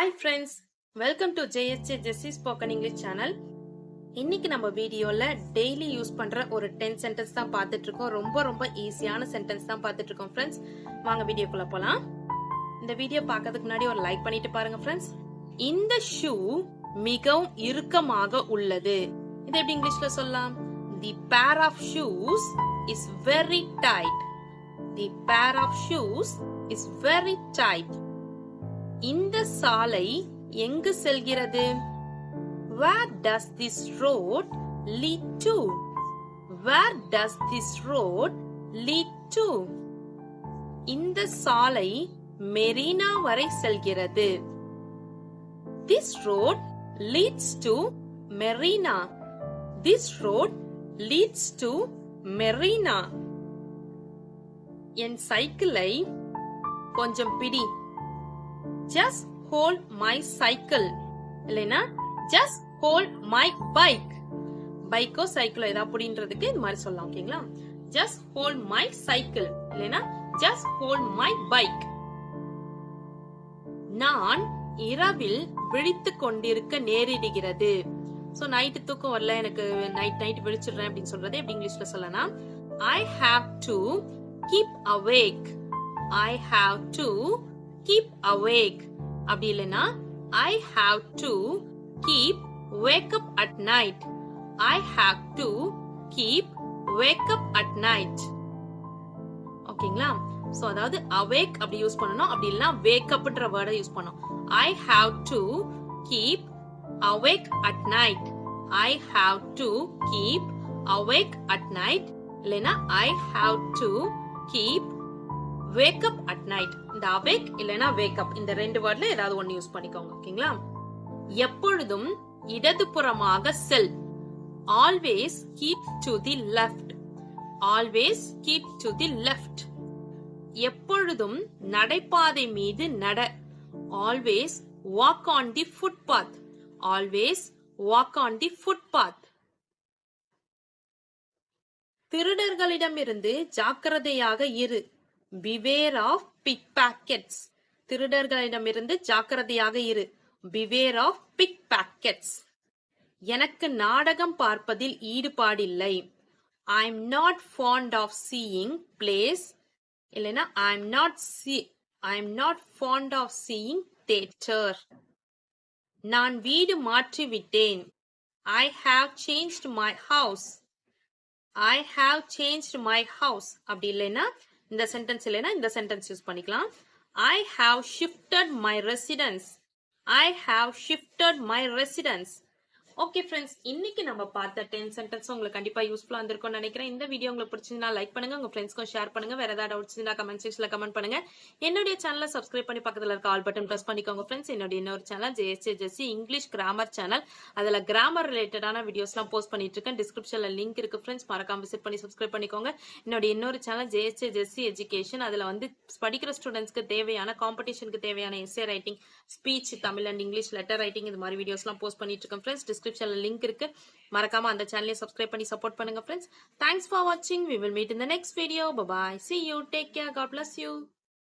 Hi friends welcome to JSJ Jessy spoken English channel இன்னைக்கு நம்ம வீடியோல டெய்லி யூஸ் பண்ற ஒரு டென் சென்டென்ஸ் தான் பார்த்துட்டு இருக்கோம் ரொம்ப ரொம்ப ஈஸியான சென்டென்ஸ் தான் பார்த்துட்டு இருக்கோம் ஃப்ரெண்ட்ஸ் வாங்க வீடியோக்குள்ள போலாம். இந்த வீடியோ பார்க்கறதுக்கு முன்னாடி ஒரு லைக் பண்ணிட்டு பாருங்க ஃப்ரெண்ட்ஸ் இந்த ஷூ மிகவும் இறுக்கமாக உள்ளது. இது எப்படி இங்கிலீஷ்ல சொல்லலாம்? The pair of shoes is very tight the pair of shoes is very tight இந்த சாலை எங்கு செல்கிறது where does this road lead to where does this road lead to இந்த சாலை மெரினா வரை செல்கிறது this road leads to Marina. this road leads to Marina. என் சைக்கிளை கொஞ்சம் பிடி ஜஸ்ட் ஹோல்ட் மை சைக்கிள் இல்லைன்னா ஜஸ்ட் ஹோல்ட் மை பைக் பைக்கோ சைக்கிளோ ஏதாவது அப்படின்றதுக்கு இது மாதிரி சொல்லலாம் ஓகேங்களா ஜஸ்ட் ஹோல்ட் மை சைக்கிள் இல்லைன்னா ஜஸ்ட் ஹோல்ட் மை பைக் நான் இரவில் விழித்து கொண்டிருக்க நேரிடுகிறது. சோ நைட்டு தூக்கம் வரல எனக்கு நைட் நைட் விழிச்சிடுறேன் அப்படின்னு சொல்றது எப்படி இங்கிலீஷ்ல சொல்லலாம் I have to keep awake I have to keep awake அப்படி இல்லைன்னா I have to keep wake up at night I have to keep wake up at night ஓகேங்களா? சோ அதாவது அவேக் அப்படி யூஸ் பண்ணணும். அப்படி இல்லைன்னா வேக் அப்ன்ற வேர்டை யூஸ் பண்ணணும். I have to keep awake at night I have to keep awake at night இல்லைன்னா I have to keep wake up at night இந்த அவேக் இல்லைன்னா வேக் அப் இந்த ரெண்டு வேர்ட்ல ஏதாவது ஒன்னு யூஸ் பண்ணிக்கோங்க ஓகேங்களா எப்பொழுதும் இடதுபுறமாக செல். Always keep to the left always keep to the left எப்பொழுதும் நடைபாதை மீது நட. Always walk on the footpath always walk on the footpath திருடர்களிடமிருந்து ஜாக்கிரதையாக இரு. பிவேர் ஆஃப் பிக் பாக்கெட்ஸ் திருடர்களிடமிருந்து ஜாக்கிரதையாக இரு. பிவேர் ஆஃப் பிக் பாக்கெட்ஸ் எனக்கு நாடகம் பார்ப்பதில் ஈடுபாடில்லை. I am not fond of seeing plays இல்லைன்னா I am not C I am not fond of seeing theatre நான் வீடு மாற்றி விட்டேன் I have change my house I have change my house அப்படி இல்லைன்னா இந்த சென்டென்ஸ் இல்லைன்னா இந்த சென்டென்ஸ் யூஸ் பண்ணிக்கலாம். I have shifted my residence I have shifted my residence okay friends இன்னைக்கு நம்ம பார்த்த டென் சென்டென்ஸ் உங்களுக்கு கண்டிப்பா யூஸ்ஃபுல்லா இருந்திருக்கும் நினைக்கிறேன். இந்த வீடியோ உங்களுக்கு பிடிச்சிருந்தா லைக் பண்ணுங்க உங்க ஃப்ரெண்ட்ஸ்க்கும் ஷேர் பண்ணுங்க. வேற ஏதாவது டவுட்ஸ் இருந்தா கமெண்ட் செக்ஷன்ல கமெண்ட் பண்ணுங்க. என்னுடைய சேனலை சப்ஸ்கிரைப் பண்ணி பக்கத்துல இருக்க ஆல் பட்டன் பிரஸ் பண்ணிக்கோங்க ஃப்ரெண்ட்ஸ் என்னுடைய இன்னொரு channel JSA Jessy English grammar channel அதுல கிராமர் ரிலேட்டடான வீடியோஸ்லாம் போஸ்ட் பண்ணிட்டு இருக்கேன். டிஸ்கிரிப்ஷன்ல லிங்க் இருக்கு ஃப்ரெண்ட்ஸ் மறக்காம விசிட் பண்ணி சப்ஸ்கிரைப் பண்ணிக்கோங்க. என்னுடைய இன்னொரு சேனல் ஜேஎஸ்ஏ ஜெஸ்சி எஜுகேஷன் அதுல வந்து படிக்கிற ஸ்டூடெண்ட்ஸ்க்கு தேவையான காம்படிஷனுக்கு தேவையான essay writing speech Tamil and English letter writing இது மாதிரி வீடியோஸ்லாம் போஸ்ட் பண்ணிட்டு இருக்கேன் ஃப்ரெண்ட்ஸ் டிஸ்கிரிப்ஷன்ல லிங்க் இருக்கு. மறக்காம அந்த சேனலை சப்ஸ்கிரைப் பண்ணி சப்போர்ட் பண்ணுங்க ஃப்ரெண்ட்ஸ் தேங்க்ஸ் ஃபார் வாட்சிங் we will meet in the next video bye bye see you take care God bless you